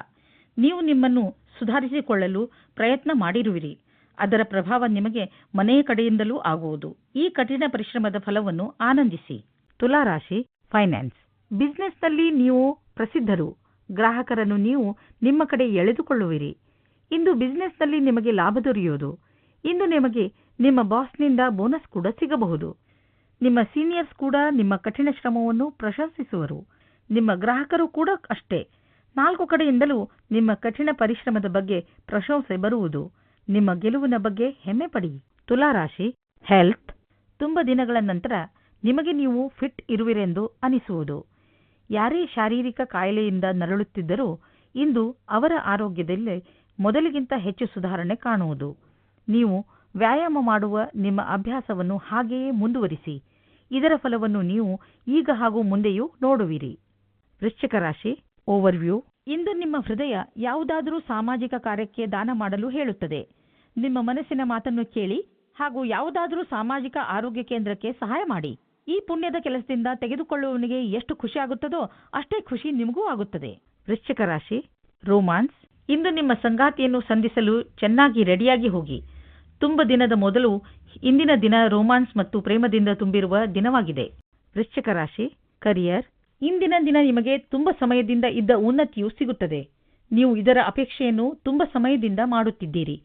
ನೀವು ನಿಮ್ಮನ್ನು ಸುಧಾರಿಸಿಕೊಳ್ಳಲು ಪ್ರಯತ್ನ ಮಾಡಿರುವಿರಿ, ಅದರ ಪ್ರಭಾವ ನಿಮಗೆ ಮನೆಯ ಕಡೆಯಿಂದಲೂ ಆಗುವುದು. ಈ ಕಠಿಣ ಪರಿಶ್ರಮದ ಫಲವನ್ನು ಆನಂದಿಸಿ. ತುಲಾರಾಶಿ ಫೈನಾನ್ಸ್ ಬಿಸ್ನೆಸ್ನಲ್ಲಿ ನೀವು ಪ್ರಸಿದ್ಧರು ಗ್ರಾಹಕರನ್ನು ನೀವು ನಿಮ್ಮ ಕಡೆ ಎಳೆದುಕೊಳ್ಳುವಿರಿ. ಇಂದು ಬಿಸ್ನೆಸ್ನಲ್ಲಿ ನಿಮಗೆ ಲಾಭ ದೊರೆಯುವುದು. ಇಂದು ನಿಮಗೆ ನಿಮ್ಮ ಬಾಸ್ನಿಂದ ಬೋನಸ್ ಕೂಡ ಸಿಗಬಹುದು. ನಿಮ್ಮ ಸೀನಿಯರ್ಸ್ ಕೂಡ ನಿಮ್ಮ ಕಠಿಣ ಶ್ರಮವನ್ನು ಪ್ರಶಂಸಿಸುವರು. ನಿಮ್ಮ ಗ್ರಾಹಕರು ಕೂಡ ಅಷ್ಟೇ. ನಾಲ್ಕು ಕಡೆಯಿಂದಲೂ ನಿಮ್ಮ ಕಠಿಣ ಪರಿಶ್ರಮದ ಬಗ್ಗೆ ಪ್ರಶಂಸೆ ಬರುವುದು. ನಿಮ್ಮ ಗೆಲುವಿನ ಬಗ್ಗೆ ಹೆಮ್ಮೆ ಪಡಿ. ತುಲಾರಾಶಿ ಹೆಲ್ತ್ ತುಂಬ ದಿನಗಳ ನಂತರ ನಿಮಗೆ ನೀವು ಫಿಟ್ ಇರುವಿರೆಂದು ಅನಿಸುವುದು. ಯಾರೇ ಶಾರೀರಿಕ ಕಾಯಿಲೆಯಿಂದ ನರಳುತ್ತಿದ್ದರೂ ಇಂದು ಅವರ ಆರೋಗ್ಯದಲ್ಲಿ ಮೊದಲಿಗಿಂತ ಹೆಚ್ಚು ಸುಧಾರಣೆ ಕಾಣುವುದು. ನೀವು ವ್ಯಾಯಾಮ ಮಾಡುವ ನಿಮ್ಮ ಅಭ್ಯಾಸವನ್ನು ಹಾಗೆಯೇ ಮುಂದುವರಿಸಿ. ಇದರ ಫಲವನ್ನು ನೀವು ಈಗ ಹಾಗೂ ಮುಂದೆಯೂ ನೋಡುವಿರಿ. ವೃಶ್ಚಿಕ ರಾಶಿ ಓವರ್ವ್ಯೂ ಇಂದು ನಿಮ್ಮ ಹೃದಯ ಯಾವುದಾದರೂ ಸಾಮಾಜಿಕ ಕಾರ್ಯಕ್ಕೆ ದಾನ ಮಾಡಲು ಹೇಳುತ್ತದೆ. ನಿಮ್ಮ ಮನಸ್ಸಿನ ಮಾತನ್ನು ಕೇಳಿ ಹಾಗೂ ಯಾವುದಾದರೂ ಸಾಮಾಜಿಕ ಆರೋಗ್ಯ ಕೇಂದ್ರಕ್ಕೆ ಸಹಾಯ ಮಾಡಿ. ಈ ಪುಣ್ಯದ ಕೆಲಸದಿಂದ ತೆಗೆದುಕೊಳ್ಳುವವನಿಗೆ ಎಷ್ಟು ಖುಷಿ ಆಗುತ್ತದೋ ಅಷ್ಟೇ ಖುಷಿ ನಿಮಗೂ ಆಗುತ್ತದೆ. ವೃಶ್ಚಿಕ ರಾಶಿ, ರೋಮಾನ್ಸ್, ಇಂದು ನಿಮ್ಮ ಸಂಗಾತಿಯನ್ನು ಸಂಧಿಸಲು ಚೆನ್ನಾಗಿ ರೆಡಿಯಾಗಿ ಹೋಗಿ. ತುಂಬ ದಿನದ ಮೊದಲು ಇಂದಿನ ದಿನ ರೋಮಾನ್ಸ್ ಮತ್ತು ಪ್ರೇಮದಿಂದ ತುಂಬಿರುವ ದಿನವಾಗಿದೆ. ವೃಶ್ಚಿಕ ರಾಶಿ, ಕರಿಯರ್, ಇಂದಿನ ದಿನ ನಿಮಗೆ ತುಂಬ ಸಮಯದಿಂದ ಇದ್ದ ಉನ್ನತಿಯು ಸಿಗುತ್ತದೆ. ನೀವು ಇದರ ಅಪೇಕ್ಷೆಯನ್ನು ತುಂಬ ಸಮಯದಿಂದ ಮಾಡುತ್ತಿದ್ದೀರಿ.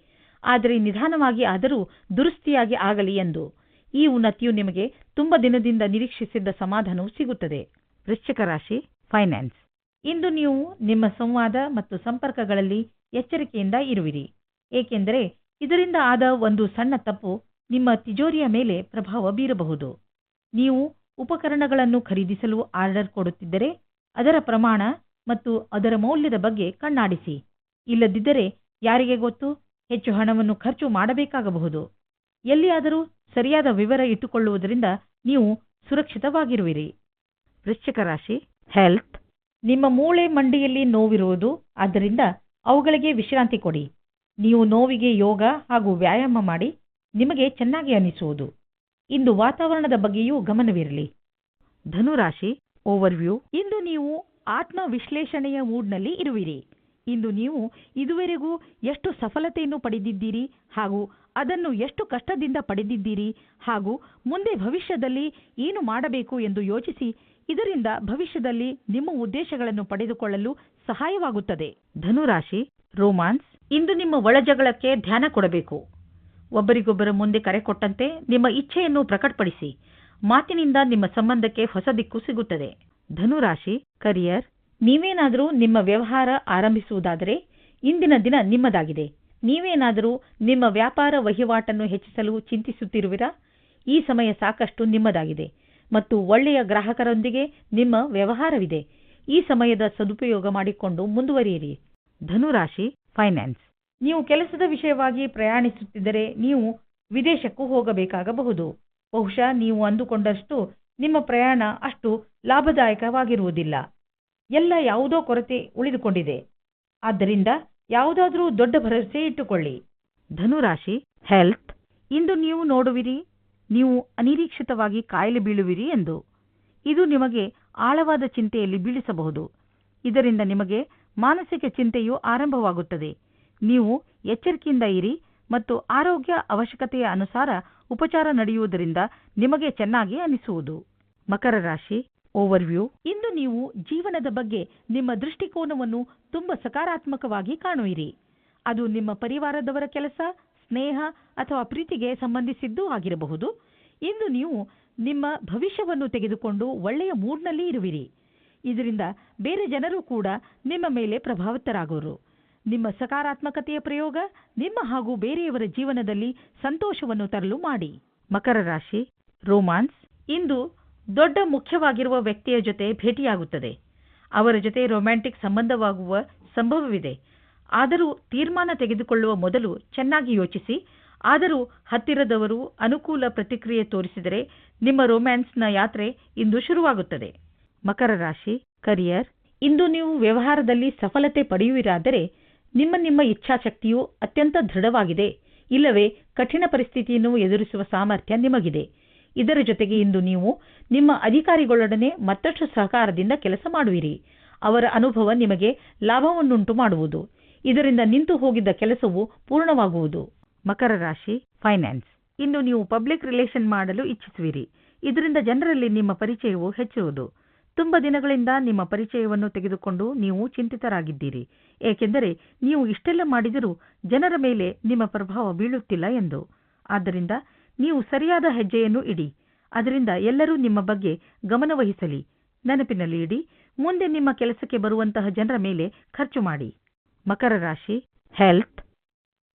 ಆದರೆ ನಿಧಾನವಾಗಿ ಆದರೂ ದುರಸ್ತಿಯಾಗಿ ಆಗಲಿ ಎಂದು. ಈ ಉನ್ನತಿಯು ನಿಮಗೆ ತುಂಬ ದಿನದಿಂದ ನಿರೀಕ್ಷಿಸಿದ್ದ ಸಮಾಧಾನವು ಸಿಗುತ್ತದೆ. ವೃಶ್ಚಿಕ ರಾಶಿ ಫೈನಾನ್ಸ್ ಇಂದು ನೀವು ನಿಮ್ಮ ಸಂವಾದ ಮತ್ತು ಸಂಪರ್ಕಗಳಲ್ಲಿ ಎಚ್ಚರಿಕೆಯಿಂದ ಇರುವಿರಿ. ಏಕೆಂದರೆ ಇದರಿಂದ ಆದ ಒಂದು ಸಣ್ಣ ತಪ್ಪು ನಿಮ್ಮ ತಿಜೋರಿಯ ಮೇಲೆ ಪ್ರಭಾವ ಬೀರಬಹುದು. ನೀವು ಉಪಕರಣಗಳನ್ನು ಖರೀದಿಸಲು ಆರ್ಡರ್ ಕೊಡುತ್ತಿದ್ದರೆ ಅದರ ಪ್ರಮಾಣ ಮತ್ತು ಅದರ ಮೌಲ್ಯದ ಬಗ್ಗೆ ಕಣ್ಣಾಡಿಸಿ. ಇಲ್ಲದಿದ್ದರೆ ಯಾರಿಗೆ ಗೊತ್ತು? ಹೆಚ್ಚು ಹಣವನ್ನು ಖರ್ಚು ಮಾಡಬೇಕಾಗಬಹುದು. ಎಲ್ಲಿಯಾದರೂ ಸರಿಯಾದ ವಿವರ ಇಟ್ಟುಕೊಳ್ಳುವುದರಿಂದ ನೀವು ಸುರಕ್ಷಿತವಾಗಿರುವಿರಿ. ವೃಶ್ಚಿಕ ರಾಶಿ ಹೆಲ್ತ್ ನಿಮ್ಮ ಮೂಳೆ ಮಂಡಿಯಲ್ಲಿ ನೋವಿರುವುದು, ಆದ್ದರಿಂದ ಅವುಗಳಿಗೆ ವಿಶ್ರಾಂತಿ ಕೊಡಿ. ನೀವು ನೋವಿಗೆ ಯೋಗ ಹಾಗೂ ವ್ಯಾಯಾಮ ಮಾಡಿ, ನಿಮಗೆ ಚೆನ್ನಾಗಿ ಅನಿಸುವುದು. ಇಂದು ವಾತಾವರಣದ ಬಗ್ಗೆಯೂ ಗಮನವಿರಲಿ. ಧನುರಾಶಿ ಓವರ್ವ್ಯೂ ಇಂದು ನೀವು ಆತ್ಮ ವಿಶ್ಲೇಷಣೆಯ ಮೂಡ್ನಲ್ಲಿ ಇರುವಿರಿ. ಇಂದು ನೀವು ಇದುವರೆಗೂ ಎಷ್ಟು ಸಫಲತೆಯನ್ನು ಪಡೆದಿದ್ದೀರಿ ಹಾಗೂ ಅದನ್ನು ಎಷ್ಟು ಕಷ್ಟದಿಂದ ಪಡೆದಿದ್ದೀರಿ ಹಾಗೂ ಮುಂದೆ ಭವಿಷ್ಯದಲ್ಲಿ ಏನು ಮಾಡಬೇಕು ಎಂದು ಯೋಚಿಸಿ, ಇದರಿಂದ ಭವಿಷ್ಯದಲ್ಲಿ ನಿಮ್ಮ ಉದ್ದೇಶಗಳನ್ನು ಪಡೆದುಕೊಳ್ಳಲು ಸಹಾಯವಾಗುತ್ತದೆ. ಧನುರಾಶಿ, ರೋಮಾನ್ಸ್, ಇಂದು ನಿಮ್ಮ ಒಳಜಗಳಕ್ಕೆ ಧ್ಯಾನ ಕೊಡಬೇಕು. ಒಬ್ಬರಿಗೊಬ್ಬರ ಮುಂದೆ ಕರೆ ಕೊಟ್ಟಂತೆ ನಿಮ್ಮ ಇಚ್ಛೆಯನ್ನು ಪ್ರಕಟಪಡಿಸಿ, ಮಾತಿನಿಂದ ನಿಮ್ಮ ಸಂಬಂಧಕ್ಕೆ ಹೊಸ ದಿಕ್ಕು ಸಿಗುತ್ತದೆ. ಧನುರಾಶಿ, ಕರಿಯರ್ ನೀವೇನಾದರೂ ನಿಮ್ಮ ವ್ಯವಹಾರ ಆರಂಭಿಸುವುದಾದರೆ ಇಂದಿನ ದಿನ ನಿಮ್ಮದಾಗಿದೆ. ನೀವೇನಾದರೂ ನಿಮ್ಮ ವ್ಯಾಪಾರ ವಹಿವಾಟನ್ನು ಹೆಚ್ಚಿಸಲು ಚಿಂತಿಸುತ್ತಿರುವಿರಾ? ಈ ಸಮಯ ಸಾಕಷ್ಟು ನಿಮ್ಮದಾಗಿದೆ ಮತ್ತು ಒಳ್ಳೆಯ ಗ್ರಾಹಕರೊಂದಿಗೆ ನಿಮ್ಮ ವ್ಯವಹಾರವಿದೆ. ಈ ಸಮಯದ ಸದುಪಯೋಗ ಮಾಡಿಕೊಂಡು ಮುಂದುವರಿಯಿರಿ. ಧನುರಾಶಿ, ಫೈನಾನ್ಸ್. ನೀವು ಕೆಲಸದ ವಿಷಯವಾಗಿ ಪ್ರಯಾಣಿಸುತ್ತಿದ್ದರೆ ನೀವು ವಿದೇಶಕ್ಕೂ ಹೋಗಬೇಕಾಗಬಹುದು. ಬಹುಶಃ ನೀವು ಅಂದುಕೊಂಡಷ್ಟು ನಿಮ್ಮ ಪ್ರಯಾಣ ಅಷ್ಟು ಲಾಭದಾಯಕವಾಗಿರುವುದಿಲ್ಲ. ಎಲ್ಲ ಯಾವುದೋ ಕೊರತೆ ಉಳಿದುಕೊಂಡಿದೆ. ಆದ್ದರಿಂದ ಯಾವುದಾದರೂ ದೊಡ್ಡ ಭರವಸೆ ಇಟ್ಟುಕೊಳ್ಳಿ. ಧನುರಾಶಿ ಹೆಲ್ತ್ ಇಂದು ನೀವು ನೋಡುವಿರಿ, ನೀವು ಅನಿರೀಕ್ಷಿತವಾಗಿ ಕಾಯಿಲೆ ಬೀಳುವಿರಿ ಎಂದು. ಇದು ನಿಮಗೆ ಆಳವಾದ ಚಿಂತೆಯಲ್ಲಿ ಬೀಳಿಸಬಹುದು. ಇದರಿಂದ ನಿಮಗೆ ಮಾನಸಿಕ ಚಿಂತೆಯು ಆರಂಭವಾಗುತ್ತದೆ. ನೀವು ಎಚ್ಚರಿಕೆಯಿಂದ ಇರಿ ಮತ್ತು ಆರೋಗ್ಯ ಅವಶ್ಯಕತೆಯ ಅನುಸಾರ ಉಪಚಾರ ನಡೆಯುವುದರಿಂದ ನಿಮಗೆ ಚೆನ್ನಾಗಿ ಅನಿಸುವುದು. ಮಕರ ರಾಶಿ ಓವರ್ವ್ಯೂ ಇಂದು ನೀವು ಜೀವನದ ಬಗ್ಗೆ ನಿಮ್ಮ ದೃಷ್ಟಿಕೋನವನ್ನು ತುಂಬ ಸಕಾರಾತ್ಮಕವಾಗಿ ಕಾಣುವಿರಿ. ಅದು ನಿಮ್ಮ ಪರಿವಾರದವರ ಕೆಲಸ, ಸ್ನೇಹ ಅಥವಾ ಪ್ರೀತಿಗೆ ಸಂಬಂಧಿಸಿದ್ದೂ ಆಗಿರಬಹುದು. ಇಂದು ನೀವು ನಿಮ್ಮ ಭವಿಷ್ಯವನ್ನು ತೆಗೆದುಕೊಂಡು ಒಳ್ಳೆಯ ಮೂಡ್ನಲ್ಲಿ ಇರುವಿರಿ. ಇದರಿಂದ ಬೇರೆ ಜನರು ಕೂಡ ನಿಮ್ಮ ಮೇಲೆ ಪ್ರಭಾವಿತರಾಗುವರು ನಿಮ್ಮ ಸಕಾರಾತ್ಮಕತೆಯ ಪ್ರಯೋಗ ನಿಮ್ಮ ಹಾಗೂ ಬೇರೆಯವರ ಜೀವನದಲ್ಲಿ ಸಂತೋಷವನ್ನು ತರಲು ಮಾಡಿ. ಮಕರ ರಾಶಿ, ರೋಮಾನ್ಸ್. ಇಂದು ದೊಡ್ಡ ಮುಖ್ಯವಾಗಿರುವ ವ್ಯಕ್ತಿಯ ಜೊತೆ ಭೇಟಿಯಾಗುತ್ತದೆ. ಅವರ ಜೊತೆ ರೊಮ್ಯಾಂಟಿಕ್ ಸಂಬಂಧವಾಗುವ ಸಂಭವವಿದೆ. ಆದರೂ ತೀರ್ಮಾನ ತೆಗೆದುಕೊಳ್ಳುವ ಮೊದಲು ಚೆನ್ನಾಗಿ ಯೋಚಿಸಿ. ಆದರೂ ಹತ್ತಿರದವರು ಅನುಕೂಲ ಪ್ರತಿಕ್ರಿಯೆ ತೋರಿಸಿದರೆ ನಿಮ್ಮ ರೊಮ್ಯಾನ್ಸ್ನ ಯಾತ್ರೆ ಇಂದು ಶುರುವಾಗುತ್ತದೆ. ಮಕರ ರಾಶಿ ಕರಿಯರ್ ಇಂದು ನೀವು ವ್ಯವಹಾರದಲ್ಲಿ ಸಫಲತೆ ಪಡೆಯುವಿರಾದರೆ ನಿಮ್ಮ ನಿಮ್ಮ ಇಚ್ಛಾಶಕ್ತಿಯು ಅತ್ಯಂತ ದೃಢವಾಗಿದೆ. ಇಲ್ಲವೇ ಕಠಿಣ ಪರಿಸ್ಥಿತಿಯನ್ನು ಎದುರಿಸುವ ಸಾಮರ್ಥ್ಯ ನಿಮಗಿದೆ. ಇದರ ಜೊತೆಗೆ ಇಂದು ನೀವು ನಿಮ್ಮ ಅಧಿಕಾರಿಗಳೊಡನೆ ಮತ್ತಷ್ಟು ಸಹಕಾರದಿಂದ ಕೆಲಸ ಮಾಡುವಿರಿ. ಅವರ ಅನುಭವ ನಿಮಗೆ ಲಾಭವನ್ನುಂಟು ಮಾಡುವುದು. ಇದರಿಂದ ನಿಂತು ಹೋಗಿದ್ದ ಕೆಲಸವು ಪೂರ್ಣವಾಗುವುದು. ಮಕರ ರಾಶಿ ಫೈನಾನ್ಸ್ ಇಂದು ನೀವು ಪಬ್ಲಿಕ್ ರಿಲೇಷನ್ ಮಾಡಲು ಇಚ್ಛಿಸುವಿರಿ. ಇದರಿಂದ ಜನರಲ್ಲಿ ನಿಮ್ಮ ಪರಿಚಯವು ಹೆಚ್ಚುವುದು. ತುಂಬ ದಿನಗಳಿಂದ ನಿಮ್ಮ ಪರಿಚಯವನ್ನು ತೆಗೆದುಕೊಂಡು ನೀವು ಚಿಂತಿತರಾಗಿದ್ದೀರಿ. ಏಕೆಂದರೆ ನೀವು ಇಷ್ಟೆಲ್ಲ ಮಾಡಿದರೂ ಜನರ ಮೇಲೆ ನಿಮ್ಮ ಪ್ರಭಾವ ಬೀಳುತ್ತಿಲ್ಲ ಎಂದು. ಆದ್ದರಿಂದ ನೀವು ಸರಿಯಾದ ಹೆಜ್ಜೆಯನ್ನು ಇಡಿ. ಅದರಿಂದ ಎಲ್ಲರೂ ನಿಮ್ಮ ಬಗ್ಗೆ ಗಮನವಹಿಸಲಿ. ನೆನಪಿನಲ್ಲಿ ಇಡಿ. ಮುಂದೆ ನಿಮ್ಮ ಕೆಲಸಕ್ಕೆ ಬರುವಂತಹ ಜನರ ಮೇಲೆ ಖರ್ಚು ಮಾಡಿ. ಮಕರ ರಾಶಿ ಹೆಲ್ತ್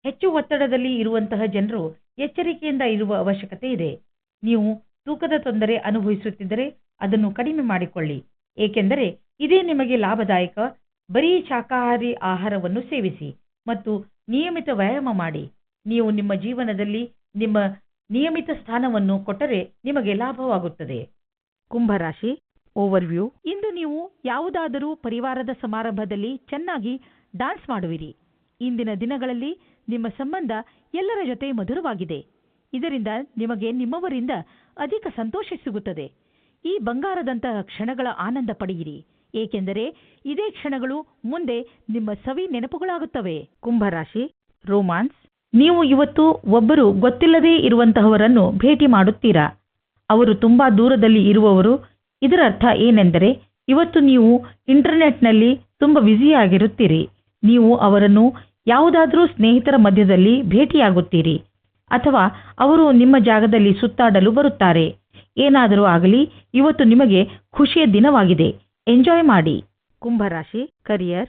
ಹೆಚ್ಚು ಒತ್ತಡದಲ್ಲಿ ಇರುವಂತಹ ಜನರು ಎಚ್ಚರಿಕೆಯಿಂದ ಇರುವ ಅವಶ್ಯಕತೆ ಇದೆ. ನೀವು ತೂಕದ ತೊಂದರೆ ಅನುಭವಿಸುತ್ತಿದ್ದರೆ ಅದನ್ನು ಕಡಿಮೆ ಮಾಡಿಕೊಳ್ಳಿ. ಏಕೆಂದರೆ ಇದೇ ನಿಮಗೆ ಲಾಭದಾಯಕ, ಬರೀ ಶಾಖಾಹಾರಿ ಆಹಾರವನ್ನು ಸೇವಿಸಿ ಮತ್ತು ನಿಯಮಿತ ವ್ಯಾಯಾಮ ಮಾಡಿ. ನೀವು ನಿಮ್ಮ ಜೀವನದಲ್ಲಿ ನಿಮ್ಮ ನಿಯಮಿತ ಸ್ಥಾನವನ್ನು ಕೊಟ್ಟರೆ ನಿಮಗೆ ಲಾಭವಾಗುತ್ತದೆ. ಕುಂಭರಾಶಿ ಓವರ್ವ್ಯೂ ಇಂದು ನೀವು ಯಾವುದಾದರೂ ಪರಿವಾರದ ಸಮಾರಂಭದಲ್ಲಿ ಚೆನ್ನಾಗಿ ಡಾನ್ಸ್ ಮಾಡುವಿರಿ. ಇಂದಿನ ದಿನಗಳಲ್ಲಿ ನಿಮ್ಮ ಸಂಬಂಧ ಎಲ್ಲರ ಜೊತೆ ಮಧುರವಾಗಿದೆ. ಇದರಿಂದ ನಿಮಗೆ ನಿಮ್ಮವರಿಂದ ಅಧಿಕ ಸಂತೋಷ ಸಿಗುತ್ತದೆ. ಈ ಬಂಗಾರದಂತಹ ಕ್ಷಣಗಳ ಆನಂದ ಪಡೆಯಿರಿ. ಏಕೆಂದರೆ ಇದೇ ಕ್ಷಣಗಳು ಮುಂದೆ ನಿಮ್ಮ ಸವಿ ನೆನಪುಗಳಾಗುತ್ತವೆ. ಕುಂಭರಾಶಿ ರೋಮಾನ್ಸ್ ನೀವು ಇವತ್ತು ಒಬ್ಬರು ಗೊತ್ತಿಲ್ಲದೇ ಇರುವಂತಹವರನ್ನು ಭೇಟಿ ಮಾಡುತ್ತೀರಾ? ಅವರು ತುಂಬಾ ದೂರದಲ್ಲಿ ಇರುವವರು. ಇದರ ಅರ್ಥ ಏನೆಂದರೆ, ಇವತ್ತು ನೀವು ಇಂಟರ್ನೆಟ್ನಲ್ಲಿ ತುಂಬ ಬ್ಯುಸಿಯಾಗಿರುತ್ತೀರಿ ನೀವು ಅವರನ್ನು ಯಾವುದಾದರೂ ಸ್ನೇಹಿತರ ಮಧ್ಯದಲ್ಲಿ ಭೇಟಿಯಾಗುತ್ತೀರಿ. ಅಥವಾ ಅವರು ನಿಮ್ಮ ಜಾಗದಲ್ಲಿ ಸುತ್ತಾಡಲು ಬರುತ್ತಾರೆ. ಏನಾದರೂ ಆಗಲಿ, ಇವತ್ತು ನಿಮಗೆ ಖುಷಿಯ ದಿನವಾಗಿದೆ. ಎಂಜಾಯ್ ಮಾಡಿ. ಕುಂಭರಾಶಿ ಕರಿಯರ್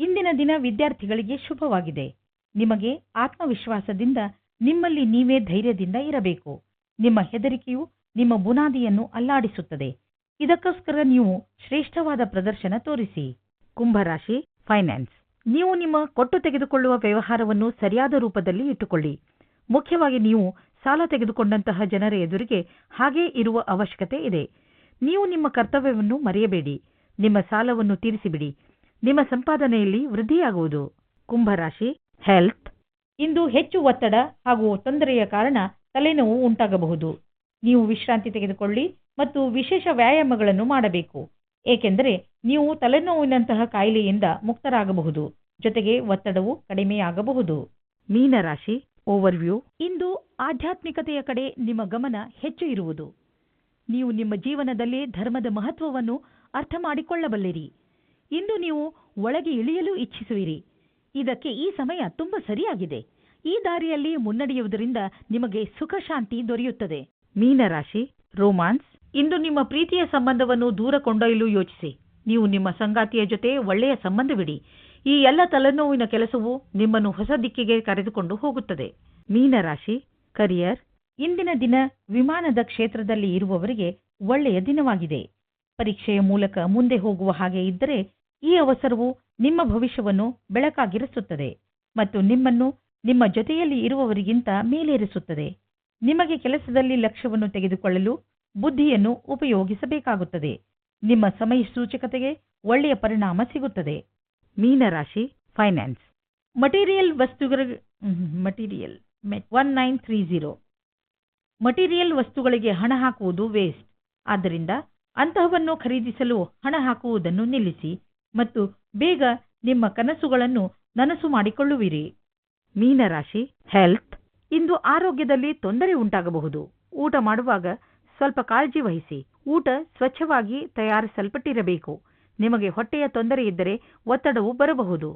ಇಂದಿನ ದಿನ ವಿದ್ಯಾರ್ಥಿಗಳಿಗೆ ಶುಭವಾಗಿದೆ. ನಿಮಗೆ ಆತ್ಮವಿಶ್ವಾಸದಿಂದ ನಿಮ್ಮಲ್ಲಿ ನೀವೇ ಧೈರ್ಯದಿಂದ ಇರಬೇಕು. ನಿಮ್ಮ ಹೆದರಿಕೆಯು ನಿಮ್ಮ ಬುನಾದಿಯನ್ನು ಅಲ್ಲಾಡಿಸುತ್ತದೆ. ಇದಕ್ಕೋಸ್ಕರ ನೀವು ಶ್ರೇಷ್ಠವಾದ ಪ್ರದರ್ಶನ ತೋರಿಸಿ. ಕುಂಭರಾಶಿ ಫೈನಾನ್ಸ್ ನೀವು ನಿಮ್ಮ ಕೊಟ್ಟು ತೆಗೆದುಕೊಳ್ಳುವ ವ್ಯವಹಾರವನ್ನು ಸರಿಯಾದ ರೂಪದಲ್ಲಿ ಇಟ್ಟುಕೊಳ್ಳಿ. ಮುಖ್ಯವಾಗಿ ನೀವು ಸಾಲ ತೆಗೆದುಕೊಂಡಂತಹ ಜನರ ಎದುರಿಗೆ ಹಾಗೇ ಇರುವ ಅವಶ್ಯಕತೆ ಇದೆ. ನೀವು ನಿಮ್ಮ ಕರ್ತವ್ಯವನ್ನು ಮರೆಯಬೇಡಿ. ನಿಮ್ಮ ಸಾಲವನ್ನು ತೀರಿಸಿಬಿಡಿ. ನಿಮ್ಮ ಸಂಪಾದನೆಯಲ್ಲಿ ವೃದ್ಧಿಯಾಗುವುದು. ಕುಂಭರಾಶಿ ಹೆಲ್ತ್. ಇಂದು ಹೆಚ್ಚು ಒತ್ತಡ ಹಾಗೂ ತೊಂದರೆಯ ಕಾರಣ ತಲೆನೋವು ಉಂಟಾಗಬಹುದು. ನೀವು ವಿಶ್ರಾಂತಿ ತೆಗೆದುಕೊಳ್ಳಿ ಮತ್ತು ವಿಶೇಷ ವ್ಯಾಯಾಮಗಳನ್ನು ಮಾಡಬೇಕು. ಏಕೆಂದರೆ ನೀವು ತಲೆನೋವಿನಂತಹ ಕಾಯಿಲೆಯಿಂದ ಮುಕ್ತರಾಗಬಹುದು. ಜೊತೆಗೆ ಒತ್ತಡವು ಕಡಿಮೆಯಾಗಬಹುದು. ಮೀನರಾಶಿ ಓವರ್ವ್ಯೂ. ಇಂದು ಆಧ್ಯಾತ್ಮಿಕತೆಯ ಕಡೆ ನಿಮ್ಮ ಗಮನ ಹೆಚ್ಚು ಇರುವುದು. ನೀವು ನಿಮ್ಮ ಜೀವನದಲ್ಲಿ ಧರ್ಮದ ಮಹತ್ವವನ್ನು ಅರ್ಥ ಮಾಡಿಕೊಳ್ಳಬಲ್ಲಿರಿ. ಇಂದು ನೀವು ಒಳಗೆ ಇಳಿಯಲು ಇಚ್ಛಿಸುವಿರಿ. ಇದಕ್ಕೆ ಈ ಸಮಯ ತುಂಬ ಸರಿಯಾಗಿದೆ. ಈ ದಾರಿಯಲ್ಲಿ ಮುನ್ನಡೆಯುವುದರಿಂದ ನಿಮಗೆ ಸುಖ ಶಾಂತಿ ದೊರೆಯುತ್ತದೆ. ಮೀನರಾಶಿ, ರೋಮಾನ್ಸ್, ಇಂದು ನಿಮ್ಮ ಪ್ರೀತಿಯ ಸಂಬಂಧವನ್ನು ದೂರ ಕೊಂಡೊಯ್ಯಲು ಯೋಚಿಸಿ. ನೀವು ನಿಮ್ಮ ಸಂಗಾತಿಯ ಜೊತೆ ಒಳ್ಳೆಯ ಸಂಬಂಧವಿಡಿ ಈ ಎಲ್ಲ ತಲೆನೋವಿನ ಕೆಲಸವು ನಿಮ್ಮನ್ನು ಹೊಸ ದಿಕ್ಕಿಗೆ ಕರೆದುಕೊಂಡು ಹೋಗುತ್ತದೆ. ಮೀನರಾಶಿ, ಕರಿಯರ್, ಇಂದಿನ ದಿನ ವಿಮಾನದ ಕ್ಷೇತ್ರದಲ್ಲಿ ಇರುವವರಿಗೆ ಒಳ್ಳೆಯ ದಿನವಾಗಿದೆ. ಪರೀಕ್ಷೆಯ ಮೂಲಕ ಮುಂದೆ ಹೋಗುವ ಹಾಗೆ ಇದ್ದರೆ ಈ ಅವಸರವು ನಿಮ್ಮ ಭವಿಷ್ಯವನ್ನು ಬೆಳಕಾಗಿರಿಸುತ್ತದೆ ಮತ್ತು ನಿಮ್ಮನ್ನು ನಿಮ್ಮ ಜೊತೆಯಲ್ಲಿ ಇರುವವರಿಗಿಂತ ಮೇಲೇರಿಸುತ್ತದೆ. ನಿಮಗೆ ಕೆಲಸದಲ್ಲಿ ಲಕ್ಷ್ಯವನ್ನು ತೆಗೆದುಕೊಳ್ಳಲು ಬುದ್ಧಿಯನ್ನು ಉಪಯೋಗಿಸಬೇಕಾಗುತ್ತದೆ. ನಿಮ್ಮ ಸಮಯ ಸೂಚಕತೆಗೆ ಒಳ್ಳೆಯ ಪರಿಣಾಮ ಸಿಗುತ್ತದೆ. ಮೀನರಾಶಿ ಫೈನಾನ್ಸ್ ಮಟೀರಿಯಲ್ ವಸ್ತುಗಳ material one nine three zero material ವಸ್ತುಗಳಿಗೆ ಹಣ ಹಾಕುವುದು ವೇಸ್ಟ್ ಆದ್ದರಿಂದ ಅಂತಹವನ್ನು ಖರೀದಿಸಲು ಹಣ ಹಾಕುವುದನ್ನು ನಿಲ್ಲಿಸಿ. ಮತ್ತು ಬೇಗ ನಿಮ್ಮ ಕನಸುಗಳನ್ನು ನನಸು ಮಾಡಿಕೊಳ್ಳುವಿರಿ. ಮೀನರಾಶಿ ಹೆಲ್ತ್ ಇಂದು ಆರೋಗ್ಯದಲ್ಲಿ ತೊಂದರೆ ಉಂಟಾಗಬಹುದು. ಊಟ ಮಾಡುವಾಗ ಸ್ವಲ್ಪ ಕಾಳಜಿ ವಹಿಸಿ. ಊಟ ಸ್ವಚ್ಛವಾಗಿ ತಯಾರಿಸಲ್ಪಟ್ಟಿರಬೇಕು. ನಿಮಗೆ ಹೊಟ್ಟೆಯ ತೊಂದರೆ ಇದ್ದರೆ ಒತ್ತಡವು ಬರಬಹುದು.